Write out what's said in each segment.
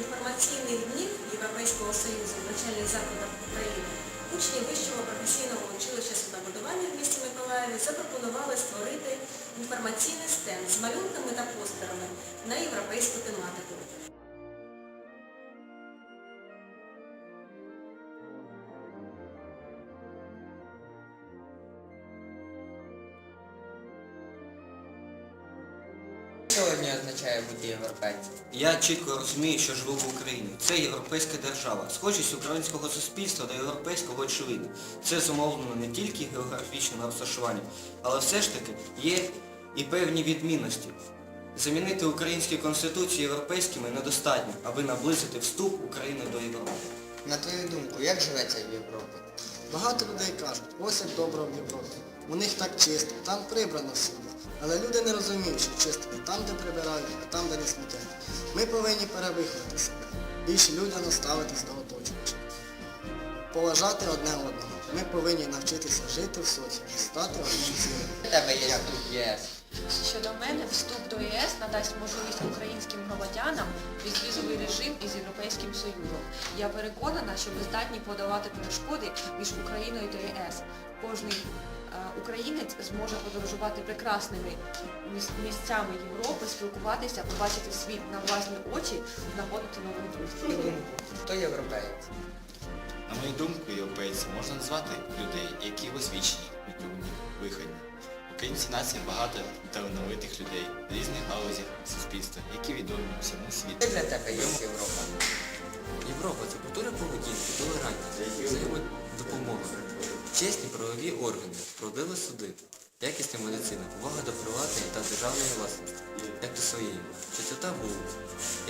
інформаційних днів Європейського Союзу в навчальних закладах України учні Вищого професійного училища суднобудування в місті Миколаєві запропонували створити інформаційний стенд з малюнками та постерами на європейську тематику. Сьогодні означає бути європейцем? Я чітко розумію, що живу в Україні. Це європейська держава. Схожість українського суспільства до європейського очевидна. Це зумовлено не тільки географічним розташуванням, але все ж таки є і певні відмінності. Замінити українські конституції європейськими недостатньо, аби наблизити вступ України до Європи. На твою думку, як живеться в Європі? Багато людей кажуть, ось як добре в Європі. У них так чисто, там прибрано всюди. Але люди не розуміють, що чисто не там, де прибирають, а там, де не смітять. Ми повинні перевиховати себе, більш людяно ставитись до оточуючих. Поважати одне одного. Ми повинні навчитися жити в соціумі, стати одним цілим. У тебе є тут ЄС. Щодо мене, вступ до ЄС надасть можливість українським громадянам безвізовий режим із Європейським Союзом. Я переконана, що ми здатні подолати перешкоди між Україною та ЄС. Кожний українець зможе подорожувати прекрасними місцями Європи, спілкуватися, побачити світ на власні очі, знаходити нових друзів. Хто європеєць? На мою думку, європейці можна назвати людей, які освічені, культурні, виховані. Українці нація багато талановитих людей в різних галузях суспільства, які відомі всьому світу. для тебе є Європа? Європа це культура поведінки, толерантність, взаємодопомога, чесні правові органи, справедливі суди, якісна медицина, увага до приватної та державної власності, як до своєї, чистота вулиць,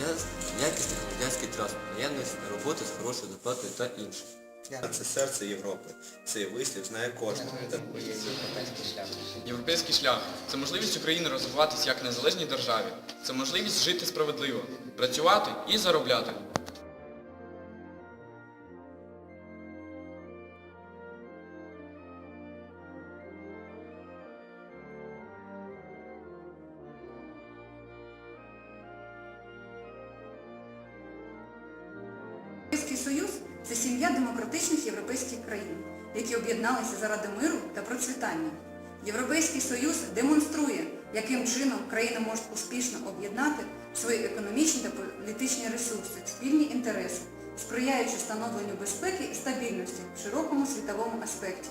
я- якісний громадянський транспорт, наявність роботи з хорошою зарплатою та інше. Це серце Європи. Цей вислів знає На кожен. Європейський шлях це можливість України розвиватися як незалежній державі. Це можливість жити справедливо, працювати і заробляти. Союз це сім'я демократичних європейських країн, які об'єдналися заради миру та процвітання. Європейський Союз демонструє, яким чином країни можуть успішно об'єднати свої економічні та політичні ресурси, спільні інтереси, сприяючи становленню безпеки і стабільності в широкому світовому аспекті.